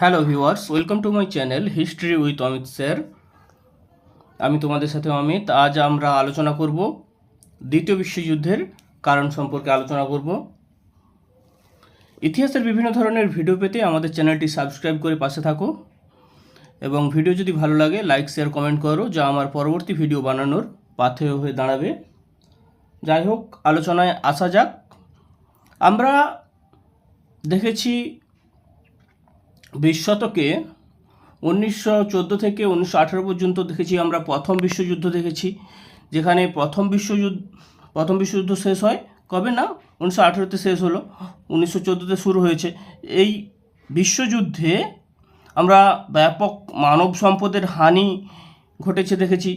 Hello viewers welcome to my channel history with Amit sir আমি তোমাদের সাথে অমিত। আজ আমরা আলোচনা করব দ্বিতীয় বিশ্বযুদ্ধের কারণ সম্পর্কে আলোচনা করব। ইতিহাসের বিভিন্ন ধরনের ভিডিও পেতে আমাদের চ্যানেলটি সাবস্ক্রাইব করে পাশে থাকো। এবং ভিডিও যদি ভালো লাগে লাইক শেয়ার কমেন্ট করো, যা আমার পরবর্তী ভিডিও বানানোর পাথেয় হয়ে দাঁড়াবে। যাই হোক, আলোচনায় আসা যাক। আমরা দেখেছি বিশ শতকে উনিশশো চোদ্দ থেকে উনিশশো আঠেরো পর্যন্ত দেখেছি আমরা প্রথম বিশ্বযুদ্ধ দেখেছি, যেখানে প্রথম বিশ্বযুদ্ধ প্রথম বিশ্বযুদ্ধ শেষ হয়। কবে না? উনিশশো আঠেরোতে শেষ হলো। উনিশশো চোদ্দোতে শুরু হয়েছে। এই বিশ্বযুদ্ধে আমরা ব্যাপক মানব সম্পদের হানি ঘটেছে দেখেছি,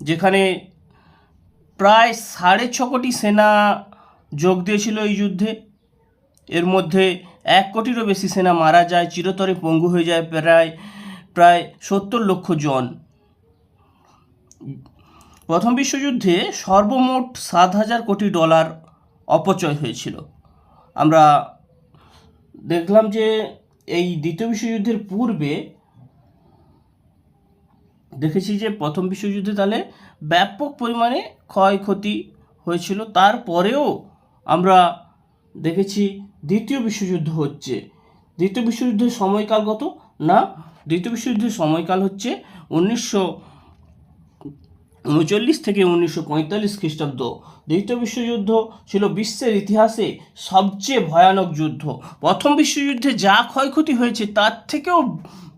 যেখানে প্রায় সাড়ে ছ কোটি সেনা যোগ দিয়েছিল এই যুদ্ধে। এর মধ্যে এক কোটিরও বেশি সেনা মারা যায়, চিরতরে পঙ্গু হয়ে যায় প্রায় প্রায় সত্তর লক্ষ জন। প্রথম বিশ্বযুদ্ধে সর্বমোট সাত হাজার কোটি ডলার অপচয় হয়েছিল। আমরা দেখলাম যে এই দ্বিতীয় বিশ্বযুদ্ধের পূর্বে দেখেছি যে প্রথম বিশ্বযুদ্ধে তাহলে ব্যাপক পরিমাণে ক্ষয়ক্ষতি হয়েছিল। তারপরেও আমরা দেখেছি দ্বিতীয় বিশ্বযুদ্ধ হচ্ছে। দ্বিতীয় বিশ্বযুদ্ধের সময়কাল কত? না, দ্বিতীয় বিশ্বযুদ্ধের সময়কাল হচ্ছে উনিশশো উনচল্লিশ থেকে উনিশশো পঁয়তাল্লিশ খ্রিস্টাব্দ। দ্বিতীয় বিশ্বযুদ্ধ ছিল বিশ্বের ইতিহাসে সবচেয়ে ভয়ানক যুদ্ধ। প্রথম বিশ্বযুদ্ধে যা ক্ষয়ক্ষতি হয়েছে, তার থেকেও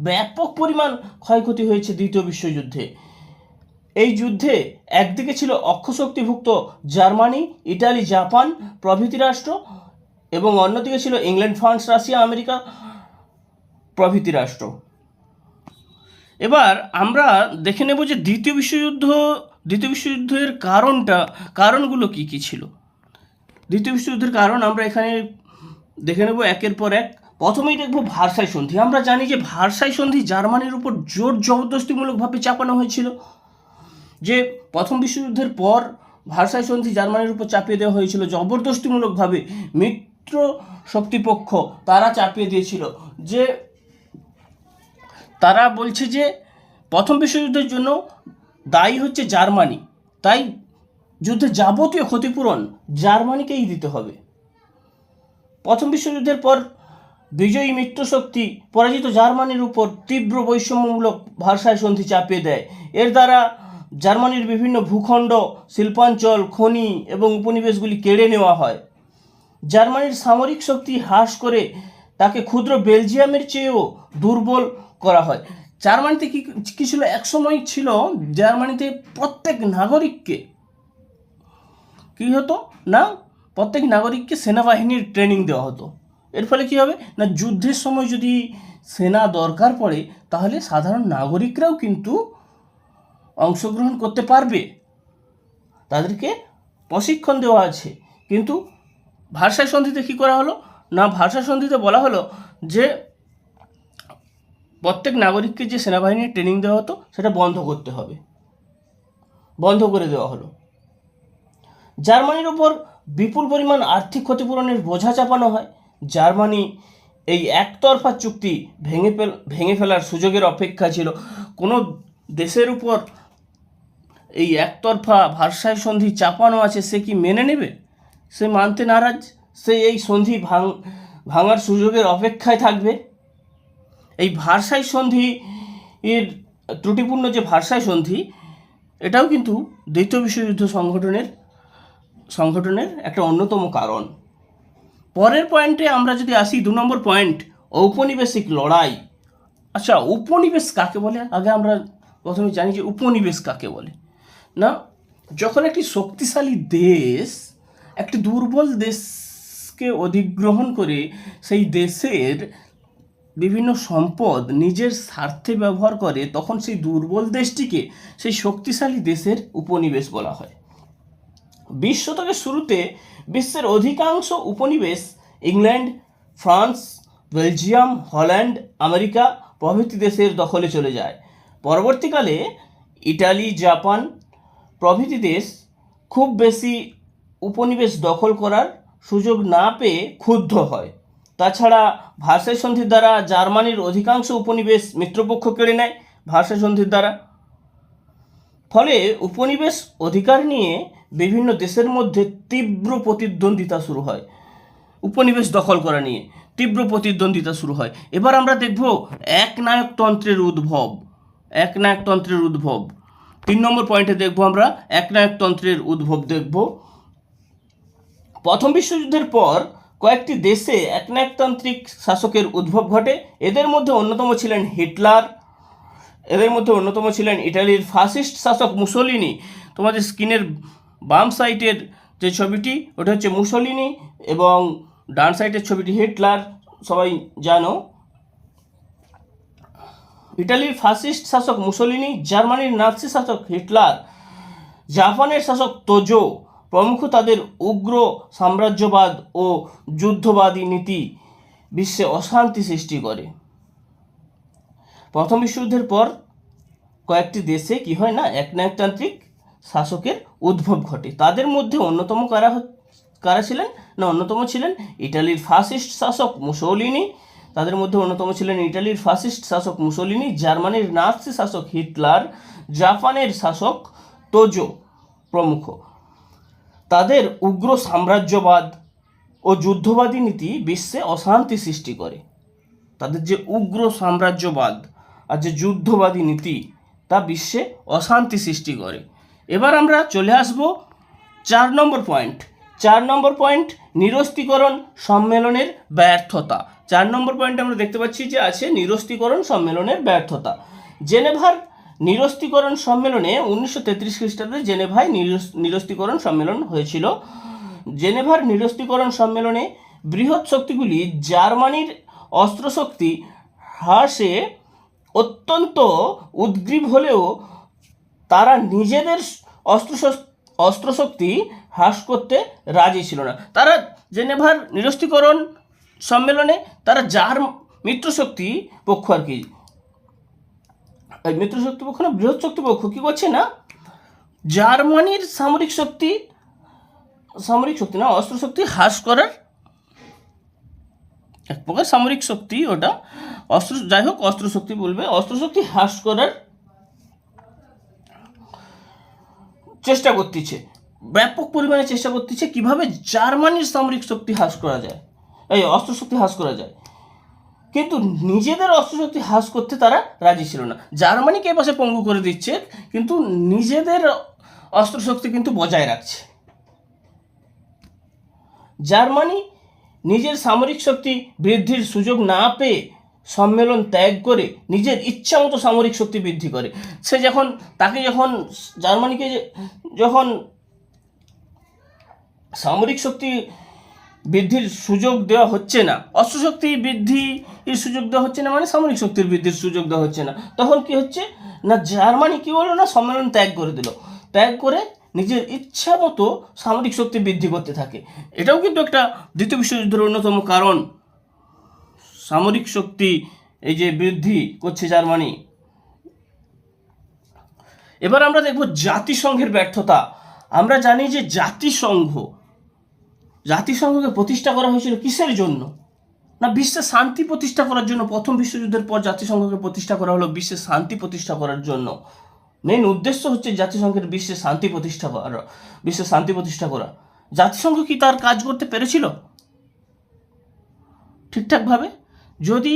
ব্যাপক পরিমাণ ক্ষয়ক্ষতি হয়েছে দ্বিতীয় বিশ্বযুদ্ধে। এই যুদ্ধে একদিকে ছিল অক্ষশক্তিভুক্ত জার্মানি, ইটালি, জাপান প্রভৃতি রাষ্ট্র এবং অন্যদিকে ছিল ইংল্যান্ড, ফ্রান্স, রাশিয়া, আমেরিকা প্রভৃতি রাষ্ট্র। এবার আমরা দেখে নেব যে দ্বিতীয় বিশ্বযুদ্ধ, দ্বিতীয় বিশ্বযুদ্ধের কারণটা, কারণগুলো কি কি ছিল? দ্বিতীয় বিশ্বযুদ্ধের কারণ আমরা এখানে দেখে নেব একের পর এক। প্রথমেই দেখব ভারসাই সন্ধি। আমরা জানি যে ভারসাই সন্ধি জার্মানির উপর জোর জবরদস্তিমূলকভাবে চাপানো হয়েছিল। যে প্রথম বিশ্বযুদ্ধের পর ভারসাই সন্ধি জার্মানির উপর চাপিয়ে দেওয়া হয়েছিল, জবরদস্তিমূলকভাবে। মিত্র শক্তিপক্ষ তারা চাপিয়ে দিয়েছিল। যে তারা বলছে যে প্রথম বিশ্বযুদ্ধের জন্য দায়ী হচ্ছে জার্মানি। তাই যুদ্ধের যাবতীয় ক্ষতিপূরণ জার্মানিকেই দিতে হবে। প্রথম বিশ্বযুদ্ধের পর বিজয়ী মিত্রশক্তি পরাজিত জার্মানির উপর তীব্র বৈষম্যমূলক ভারসায় সন্ধি চাপিয়ে দেয়। এর দ্বারা জার্মানির বিভিন্ন ভূখণ্ড, শিল্পাঞ্চল, খনি এবং উপনিবেশগুলি কেড়ে নেওয়া হয়। জার্মানির সামরিক শক্তি হ্রাস করে তাকে ক্ষুদ্র বেলজিয়ামের চেয়েও দুর্বল করা হয়। জার্মানিতে কি কি ছিল? একসময় ছিল জার্মানিতে প্রত্যেক নাগরিককে কি হতো? না, প্রত্যেক নাগরিককে সেনাবাহিনীর ট্রেনিং দেওয়া হতো। এর ফলে কি হবে? না, যুদ্ধের সময় যদি সেনা দরকার পড়ে, তাহলে সাধারণ নাগরিকরাও কিন্তু অংশগ্রহণ করতে পারবে। তাদেরকে প্রশিক্ষণ দেওয়া আছে। কিন্তু ভাষা সন্ধিতে কী করা হলো? না ভাষা সন্ধিতে বলা হলো যে প্রত্যেক নাগরিককে যে সেনাবাহিনীর ট্রেনিং দেওয়া হতো, সেটা বন্ধ করতে হবে। বন্ধ করে দেওয়া হলো। জার্মানির ওপর বিপুল পরিমাণ আর্থিক ক্ষতিপূরণের বোঝা চাপানো হয়। জার্মানি এই একতরফা চুক্তি ভেঙে ফেল, ভেঙে ফেলার সুযোগের অপেক্ষা ছিল। কোনো দেশের উপর এই একতরফা ভারসায় সন্ধি চাপানো আছে, সে কি মেনে নেবে? সে মানতে নারাজ, সে এই সন্ধি ভাঙ, ভাঙার সুযোগের অপেক্ষায় থাকবে। এই ভারসাই সন্ধি এর ত্রুটিপূর্ণ যে ভারসাই সন্ধি, এটাও কিন্তু দ্বিতীয় বিশ্বযুদ্ধ সংগঠনের সংগঠনের একটা অন্যতম কারণ। পরের পয়েন্টে আমরা যদি আসি, দু নম্বর পয়েন্ট, ঔপনিবেশিক লড়াই। আচ্ছা উপনিবেশ কাকে বলে? আগে আমরা প্রথমে জানি যে উপনিবেশ কাকে বলে। না, যখন একটি শক্তিশালী দেশ একটি দুর্বল দেশকে অধিগ্রহণ করে সেই দেশের বিভিন্ন সম্পদ নিজের স্বার্থে ব্যবহার করে, তখন সেই দুর্বল দেশটিকে সেই শক্তিশালী দেশের উপনিবেশ বলা হয়। বিশ শতকের শুরুতে বিশ্বের অধিকাংশ উপনিবেশ England, France, Belgium, Holland, America প্রভৃতি দেশের দখলে চলে যায়। পরবর্তীকালে ইটালি, জাপান প্রভৃতি দেশ খুব বেশি উপনিবেশ দখল করার সুযোগ না পেয়ে ক্ষুব্ধ হয়। তাছাড়া ভার্সাই সন্ধির দ্বারা জার্মানির অধিকাংশ উপনিবেশ মিত্রপক্ষ কেড়ে নেয় ভার্সাই সন্ধির দ্বারা। ফলে উপনিবেশ অধিকার নিয়ে বিভিন্ন দেশের মধ্যে তীব্র প্রতিদ্বন্দ্বিতা শুরু হয়। উপনিবেশ দখল করা নিয়ে তীব্র প্রতিদ্বন্দ্বিতা শুরু হয়। এবার আমরা দেখব একনায়কতন্ত্রের উদ্ভব। একনায়কতন্ত্রের উদ্ভব। তিন নম্বর পয়েন্টে দেখব আমরা একনায়কতন্ত্রের উদ্ভব দেখব। প্রথম বিশ্বযুদ্ধের পর কয়েকটি দেশে একনায়কতান্ত্রিক শাসকের উদ্ভব ঘটে। এদের মধ্যে অন্যতম ছিলেন হিটলার, এদের মধ্যে অন্যতম ছিলেন ইটালির ফাসিস্ট শাসক মুসোলিনি। তোমাদের স্ক্রিনের বাম সাইটের যে ছবিটি, ওটা হচ্ছে মুসোলিনি এবং ডান সাইডের ছবিটি হিটলার। সবাই জানো, ইটালির ফাসিস্ট শাসক মুসোলিনি, জার্মানির নাৎসি শাসক হিটলার, জাপানের শাসক তোজো প্রমুখ তাদের উগ্র সাম্রাজ্যবাদ ও যুদ্ধবাদী নীতি বিশ্বে অশান্তি সৃষ্টি করে। প্রথম বিশ্বযুদ্ধের পর কয়েকটি দেশে কি হয় না একনায়কতান্ত্রিক শাসকের উদ্ভব ঘটে। তাদের মধ্যে অন্যতম কারা কারা ছিলেন? না, অন্যতম ছিলেন ইটালির ফাসিস্ট শাসক মুসোলিনি। তাদের মধ্যে অন্যতম ছিলেন ইটালির ফাসিস্ট শাসক মুসোলিনি, জার্মানির নাৎসি শাসক হিটলার, জাপানের শাসক তোজো প্রমুখ। তাদের উগ্র সাম্রাজ্যবাদ ও যুদ্ধবাদী নীতি বিশ্বে অশান্তি সৃষ্টি করে। তাদের যে উগ্র সাম্রাজ্যবাদ আর যে যুদ্ধবাদী নীতি, তা বিশ্বে অশান্তি সৃষ্টি করে। এবার আমরা চলে আসব চার নম্বর পয়েন্ট। চার নম্বর পয়েন্ট, নিরস্ত্রীকরণ সম্মেলনের ব্যর্থতা। চার নম্বর পয়েন্ট আমরা দেখতে পাচ্ছি যে আছে নিরস্ত্রীকরণ সম্মেলনের ব্যর্থতা। জেনেভার নিরস্ত্রীকরণ সম্মেলনে উনিশশো তেত্রিশ খ্রিস্টাব্দে জেনেভায় নিরস- নিরস্ত্রীকরণ সম্মেলন হয়েছিল। জেনেভার নিরস্ত্রীকরণ সম্মেলনে বৃহৎ শক্তিগুলি জার্মানির অস্ত্রশক্তি হ্রাসে অত্যন্ত উদ্গ্রীব হলেও তারা নিজেদের অস্ত্র অস্ত্রশক্তি হ্রাস করতে রাজি ছিল না। তারা জেনেভার নিরস্ত্রীকরণ সম্মেলনে তারা যার মিত্রশক্তি পক্ষ আর কি এই মিত্রশক্তি পক্ষ না, বৃহৎ শক্তি পক্ষ কী করছে না? জার্মানির সামরিক শক্তি সামরিক শক্তি না, অস্ত্র শক্তি হ্রাস করার এক প্রকার সামরিক শক্তি ওটা। অস্ত্র, যাই হোক, অস্ত্র শক্তি বলবে, অস্ত্র শক্তি হ্রাস করার চেষ্টা করতেছে। ব্যাপক পরিমাণে চেষ্টা করতেছে কীভাবে জার্মানির সামরিক শক্তি হ্রাস করা যায়। এই অস্ত্র শক্তি হ্রাস করা যায়। কিন্তু নিজেদের অস্ত্রশক্তি হ্রাস করতে তারা রাজি ছিল না। জার্মানিকে এপাশে পঙ্গু করে দিচ্ছে, কিন্তু নিজেদের অস্ত্রশক্তি কিন্তু বজায় রাখছে। জার্মানি নিজের সামরিক শক্তি বৃদ্ধির সুযোগ না পেয়ে সম্মেলন ত্যাগ করে নিজের ইচ্ছামতো সামরিক শক্তি বৃদ্ধি করে। সে যখন, তাকে যখন জার্মানিকে যখন সামরিক শক্তি বৃদ্ধির সুযোগ দেওয়া হচ্ছে না। অস্ত্রশক্তি বৃদ্ধির সুযোগ দেওয়া হচ্ছে না মানে সামরিক শক্তির বৃদ্ধির সুযোগ দেওয়া হচ্ছে না। তখন কি হচ্ছে? না, জার্মানি কি হলো না, সম্মেলন ত্যাগ করে দিল। ত্যাগ করে নিজের ইচ্ছা মতো সামরিক শক্তি বৃদ্ধি করতে থাকে। এটাও কিন্তু একটা দ্বিতীয় বিশ্বযুদ্ধের অন্যতম কারণ। সামরিক শক্তি এই যে বৃদ্ধি করছে জার্মানি। এবার আমরা দেখব জাতিসংঘের ব্যর্থতা। আমরা জানি যে জাতিসংঘ জাতিসংঘকে প্রতিষ্ঠা করা হয়েছিল কিসের জন্য? না, বিশ্বে শান্তি প্রতিষ্ঠা করার জন্য, প্রথম বিশ্বযুদ্ধের পর জাতিসংঘকে প্রতিষ্ঠা করা হলো বিশ্বে শান্তি প্রতিষ্ঠা করার জন্য। মেন উদ্দেশ্য হচ্ছে জাতিসংঘের বিশ্বে শান্তি প্রতিষ্ঠা করা, বিশ্বে শান্তি প্রতিষ্ঠা করা। জাতিসংঘ কি তার কাজ করতে পেরেছিল? ঠিকঠাকভাবে? যদি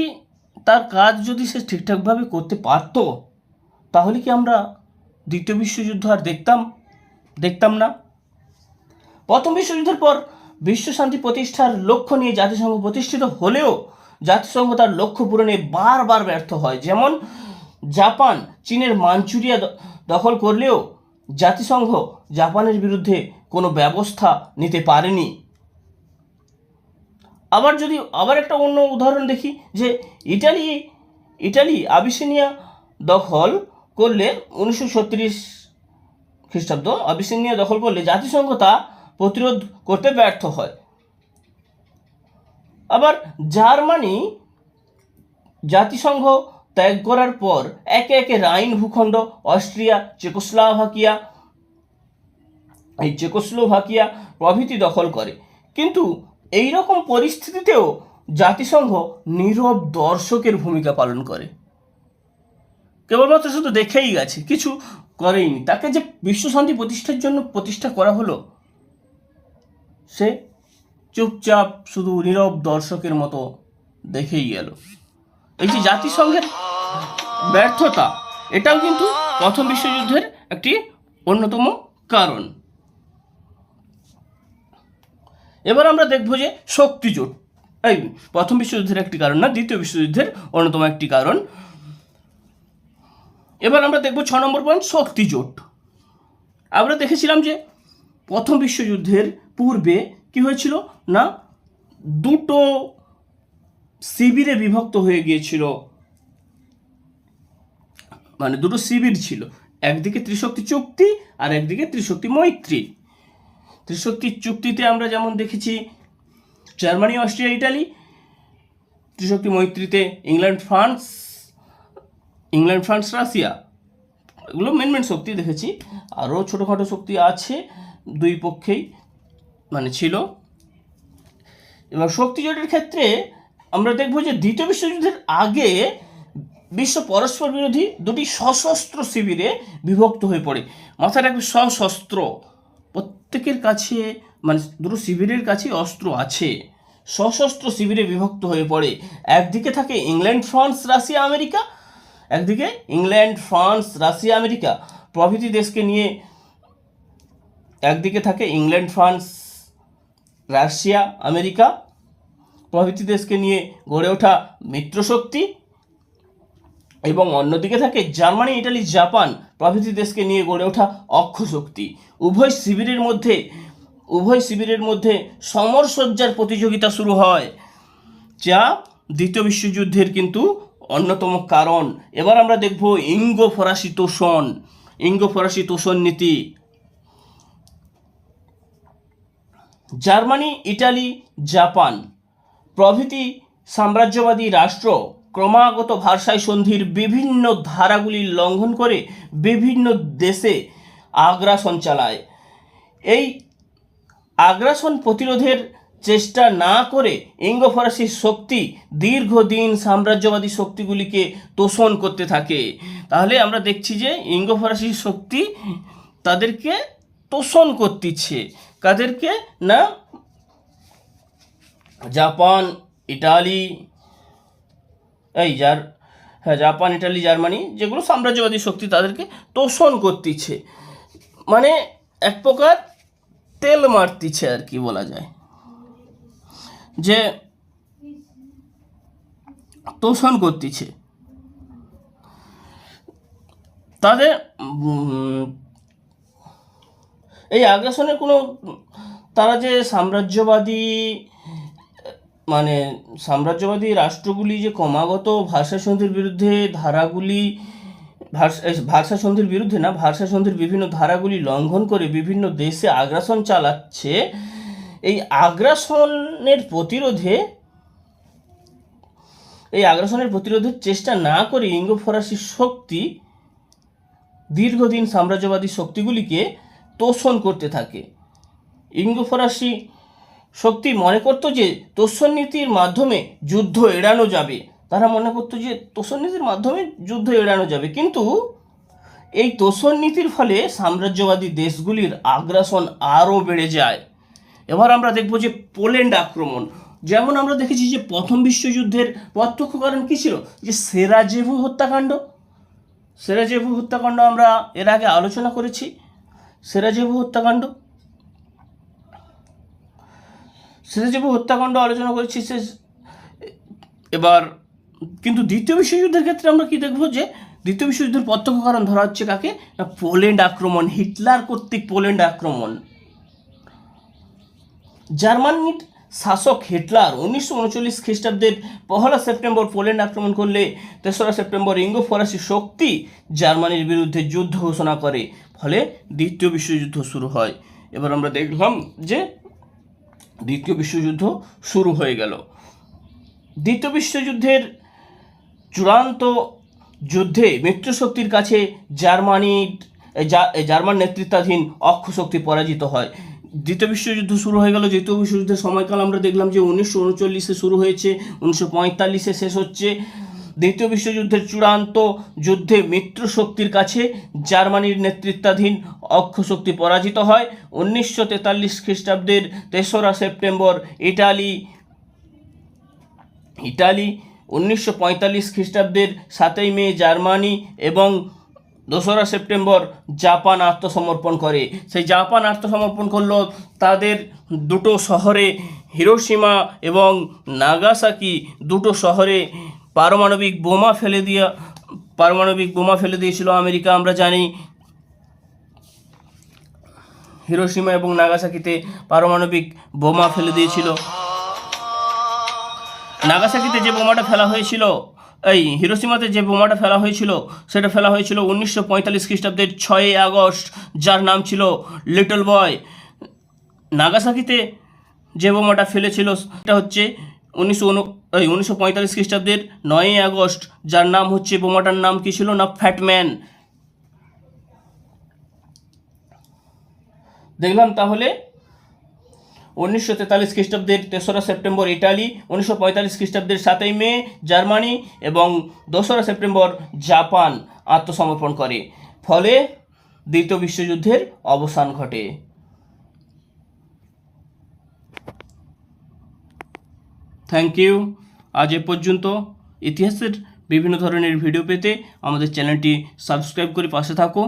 তার কাজ যদি সে ঠিকঠাকভাবে করতে পারতো, তাহলে কি আমরা দ্বিতীয় বিশ্বযুদ্ধ আর দেখতাম? দেখতাম না। প্রথম বিশ্বযুদ্ধের পর বিশ্ব শান্তি প্রতিষ্ঠার লক্ষ্য নিয়ে জাতিসংঘ প্রতিষ্ঠিত হলেও জাতিসংঘ তার লক্ষ্য পূরণে বারবার ব্যর্থ হয়। যেমন জাপান চীনের মাঞ্চুরিয়া দখল করলেও জাতিসংঘ জাপানের বিরুদ্ধে কোনো ব্যবস্থা নিতে পারেনি। আবার যদি, আবার একটা অন্য উদাহরণ দেখি যে ইটালি ইটালি আবিসিনিয়া দখল করলে উনিশশো ছত্রিশ খ্রিস্টাব্দ আবিসিনিয়া দখল করলে জাতিসংঘ তা প্রতিরোধ করতে ব্যর্থ হয়। আবার জার্মানি জাতিসংঘ ত্যাগ করার পর একে একে রাইন ভূখণ্ড, অস্ট্রিয়া, চেকোস্লোভাকিয়া, এই চেকোস্লোভাকিয়া প্রভৃতি দখল করে। কিন্তু এই রকম পরিস্থিতিতেও জাতিসংঘ নীরব দর্শকের ভূমিকা পালন করে। কেবলমাত্র শুধু দেখেই গেছে, কিছু করেইনি। তাকে যে বিশ্ব শান্তি প্রতিষ্ঠার জন্য প্রতিষ্ঠা করা হলো সে চুপচাপ শুধু নীরব দর্শকের মতো দেখেই গেল এই যে জাতিসংঘের ব্যর্থতা, এটাও কিন্তু প্রথম বিশ্বযুদ্ধের একটি অন্যতম কারণ। এবার আমরা দেখব যে শক্তি জোট, এই প্রথম বিশ্বযুদ্ধের একটি কারণ না, দ্বিতীয় বিশ্বযুদ্ধের অন্যতম একটি কারণ। এবার আমরা দেখব ছ নম্বর পয়েন্ট শক্তি জোট। আমরা দেখেছিলাম যে প্রথম বিশ্বযুদ্ধের পূর্বে কি হয়েছিল? না, দুটো শিবিরে বিভক্ত হয়ে গিয়েছিল। মানে দুটো শিবির ছিল। একদিকে ত্রিশক্তি চুক্তি আর একদিকে ত্রিশক্তি মৈত্রী। ত্রিশক্তি চুক্তিতে আমরা যেমন দেখেছি, জার্মানি, অস্ট্রিয়া, ইটালি, ত্রিশক্তি মৈত্রীতে England, France England, France, Russia. এগুলো মেন মেন শক্তি দেখেছি। আরও ছোটোখাটো শক্তি আছে দুই পক্ষেই। মানে ছিল। এবার শক্তি জোটের ক্ষেত্রে আমরা দেখব যে দ্বিতীয় বিশ্বযুদ্ধের আগে বিশ্ব পরস্পর বিরোধী দুটি সশস্ত্র শিবিরে বিভক্ত হয়ে পড়ে। মাথায় রাখবে সশস্ত্র। প্রত্যেকের কাছে মানে দুটো শিবিরের কাছে অস্ত্র আছে। সশস্ত্র শিবিরে বিভক্ত হয়ে পড়ে। একদিকে থাকে ইংল্যান্ড, ফ্রান্স, রাশিয়া, আমেরিকা। একদিকে ইংল্যান্ড, ফ্রান্স, রাশিয়া, আমেরিকা। প্রভৃতি দেশকে নিয়ে একদিকে থাকে ইংল্যান্ড, ফ্রান্স রাশিয়া, আমেরিকা প্রভৃতি দেশকে নিয়ে গড়ে ওঠা মিত্রশক্তি এবং অন্যদিকে থাকে জার্মানি, ইটালি, জাপান প্রভৃতি দেশকে নিয়ে গড়ে ওঠা অক্ষ শক্তি। উভয় শিবিরের মধ্যে, উভয় শিবিরের মধ্যে সমরসজ্জার প্রতিযোগিতা শুরু হয়, যা দ্বিতীয় বিশ্বযুদ্ধের কিন্তু অন্যতম কারণ। এবার আমরা দেখব ইঙ্গো ফরাসি তোষণ ইঙ্গো ফরাসি তোষণ নীতি। জার্মানি, ইটালি, জাপান প্রভৃতি সাম্রাজ্যবাদী রাষ্ট্র ক্রমাগত ভারসাই সন্ধির বিভিন্ন ধারাগুলি লঙ্ঘন করে বিভিন্ন দেশে আগ্রাসন চালায়। এই আগ্রাসন প্রতিরোধের চেষ্টা না করে ইঙ্গো ফরাসি শক্তি দীর্ঘদিন সাম্রাজ্যবাদী শক্তিগুলিকে তোষণ করতে থাকে। তাহলে আমরা দেখছি যে ইঙ্গো ফরাসি শক্তি তাদেরকে তোষণ করতেছে। কাদেরকে? না? জাপান, ইটালি, এই যার হ্যাঁ জাপান, ইটালি, জার্মানি, যেগুলো সাম্রাজ্যবাদী শক্তি তাদেরকে তোষণ করতেছে। মানে এক প্রকার তেল মারতিছে আর কি বলা যায়। যে তোষণ করতেছে। তাদের এই আগ্রাসনের কোনো, তারা যে সাম্রাজ্যবাদী মানে সাম্রাজ্যবাদী রাষ্ট্রগুলি যে ক্রমাগত ভাষা সন্ধির বিরুদ্ধে ধারাগুলি ভাষা সন্ধির বিরুদ্ধে না ভাষা সন্ধির বিভিন্ন ধারাগুলি লঙ্ঘন করে বিভিন্ন দেশে আগ্রাসন চালাচ্ছে, এই আগ্রাসনের প্রতিরোধে, এই আগ্রাসনের প্রতিরোধের চেষ্টা না করে ইঙ্গো ফরাসি শক্তি দীর্ঘদিন সাম্রাজ্যবাদী শক্তিগুলিকে তোষণ করতে থাকে। ইঙ্গো ফরাসি শক্তি মনে করতো যে তোষণ নীতির মাধ্যমে যুদ্ধ এড়ানো যাবে। তারা মনে করতো যে তোষণ নীতির মাধ্যমে যুদ্ধ এড়ানো যাবে। কিন্তু এই তোষণ নীতির ফলে সাম্রাজ্যবাদী দেশগুলির আগ্রাসন আরও বেড়ে যায়। এবার আমরা দেখব যে পোল্যান্ড আক্রমণ। যেমন আমরা দেখেছি যে প্রথম বিশ্বযুদ্ধের প্রত্যক্ষ কারণ কী ছিল? যে সেরাজেভু হত্যাকাণ্ড। সেরাজেভু হত্যাকাণ্ড আমরা এর আগে আলোচনা করেছি। সেরাজেভু হত্যাকাণ্ড? সিরাজিবু হত্যাকাণ্ড আলোচনা করেছি, সে এবার কিন্তু দ্বিতীয় বিশ্বযুদ্ধের ক্ষেত্রে আমরা কি দেখব যে দ্বিতীয় বিশ্বযুদ্ধের প্রত্যক্ষ কারণ ধরা হচ্ছে কাকে? না পোল্যান্ড আক্রমণ, হিটলার কর্তৃক পোল্যান্ড আক্রমণ। জার্মানির শাসক হিটলার উনিশশো উনচল্লিশ খ্রিস্টাব্দের পহলা সেপ্টেম্বর পোল্যান্ড আক্রমণ করলে তেসরা সেপ্টেম্বর ইঙ্গো ফরাসি শক্তি জার্মানির বিরুদ্ধে যুদ্ধ ঘোষণা করে, ফলে দ্বিতীয় বিশ্বযুদ্ধ শুরু হয়। এবার আমরা দেখলাম যে দ্বিতীয় বিশ্বযুদ্ধ শুরু হয়ে গেল। দ্বিতীয় বিশ্বযুদ্ধের চূড়ান্ত যুদ্ধে মিত্রশক্তির কাছে জার্মানির জার্মান নেতৃত্বাধীন অক্ষ শক্তি পরাজিত হয়। দ্বিতীয় বিশ্বযুদ্ধ শুরু হয়ে গেল। দ্বিতীয় বিশ্বযুদ্ধের সময়কাল আমরা দেখলাম যে উনিশশো উনচল্লিশে শুরু হয়েছে, উনিশশো পঁয়তাল্লিশে শেষ হচ্ছে। দ্বিতীয় বিশ্বযুদ্ধের চূড়ান্ত যুদ্ধে মিত্র শক্তির কাছে জার্মানির নেতৃত্বাধীন অক্ষ শক্তি পরাজিত হয়। উনিশশো তেতাল্লিশ খ্রিস্টাব্দের তেসরা সেপ্টেম্বর, ইটালি ইটালি, উনিশশো পঁয়তাল্লিশ খ্রিস্টাব্দের সাতই মে, জার্মানি এবং দোসরা সেপ্টেম্বর জাপান আত্মসমর্পণ করে। সেই জাপান আত্মসমর্পণ করল তাদের দুটো শহরে হিরোসীমা এবং নাগাসাকি। দুটো শহরে পারমাণবিক বোমা ফেলে দিয়া, পারমাণবিক বোমা ফেলে দিয়েছিল আমেরিকা, আমরা জানি। হিরোসীমা এবং নাগাসাকিতে পারমাণবিক বোমা ফেলে দিয়েছিল। নাগাসাকিতে যে বোমাটা ফেলা হয়েছিল এই হিরোসীমাতে যে বোমাটা ফেলা হয়েছিল, সেটা ফেলা হয়েছিল উনিশশো পঁয়তাল্লিশ খ্রিস্টাব্দের ছয়ই আগস্ট, যার নাম ছিল লিটল বয়। নাগাসাকিতে যে বোমাটা ফেলেছিল, সেটা হচ্ছে উনিশশো উন এই উনিশশো পঁয়তাল্লিশ খ্রিস্টাব্দের নয়ই আগস্ট, যার নাম হচ্ছে, বোমাটার নাম কী ছিল না? ফ্যাটম্যান দেখলাম তাহলে উনিশশো তেতাল্লিশ খ্রিস্টাব্দের তেসরা সেপ্টেম্বর ইটালি, উনিশশো পঁয়তাল্লিশ খ্রিস্টাব্দের সাতই মে জার্মানি এবং দোসরা সেপ্টেম্বর জাপান আত্মসমর্পণ করে। ফলে দ্বিতীয় বিশ্বযুদ্ধের অবসান ঘটে। থ্যাংক ইউ আজ এ পর্যন্ত। ইতিহাসের বিভিন্ন ধরনের ভিডিও পেতে আমাদের চ্যানেলটি সাবস্ক্রাইব করে পাশে থাকো।